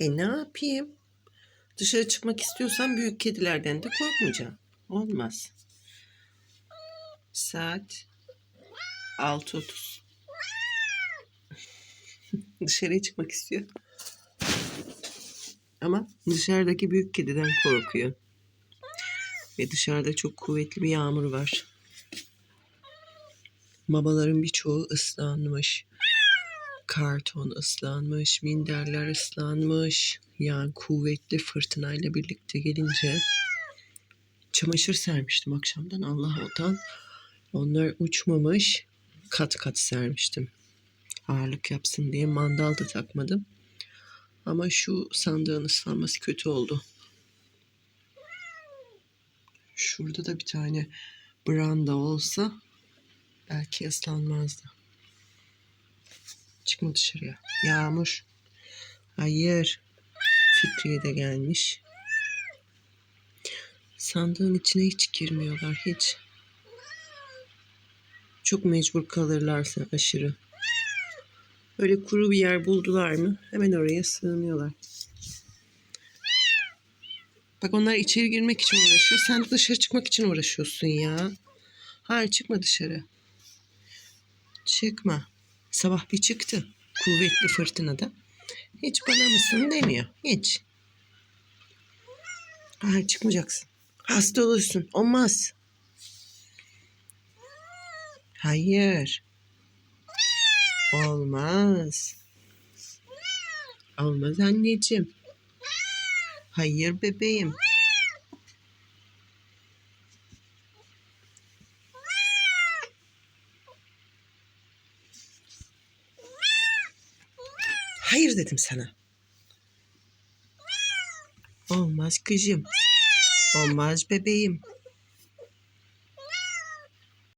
E ne yapayım? Dışarı çıkmak istiyorsan büyük kedilerden de korkmayacağım. Olmaz. Saat 6.30. Dışarıya çıkmak istiyor. Ama dışarıdaki büyük kediden korkuyor. Ve dışarıda çok kuvvetli bir yağmur var. Babaların birçoğu ıslanmış. Karton ıslanmış, minderler ıslanmış. Yani kuvvetli fırtınayla birlikte gelince çamaşır sermiştim akşamdan Allah'tan. Onlar uçmamış. Kat kat sermiştim. Ağırlık yapsın diye mandal da takmadım. Ama şu sandığın ıslanması kötü oldu. Şurada da bir tane branda olsa belki ıslanmazdı. Çıkma dışarıya. Yağmur. Hayır. Fikriye de gelmiş. Sandığın içine hiç girmiyorlar. Hiç. Çok mecbur kalırlarsa aşırı. Böyle kuru bir yer buldular mı hemen oraya sığınıyorlar. Bak onlar içeri girmek için uğraşıyor. Sen dışarı çıkmak için uğraşıyorsun ya. Hayır çıkma dışarı. Çıkma. Sabah bir çıktı. Kuvvetli fırtınada. Hiç bana mısın demiyor. Hiç. Hayır çıkmayacaksın. Hasta olursun. Olmaz. Hayır. Olmaz. Olmaz anneciğim. Hayır bebeğim. Hayır dedim sana. Olmaz kızım. Olmaz bebeğim.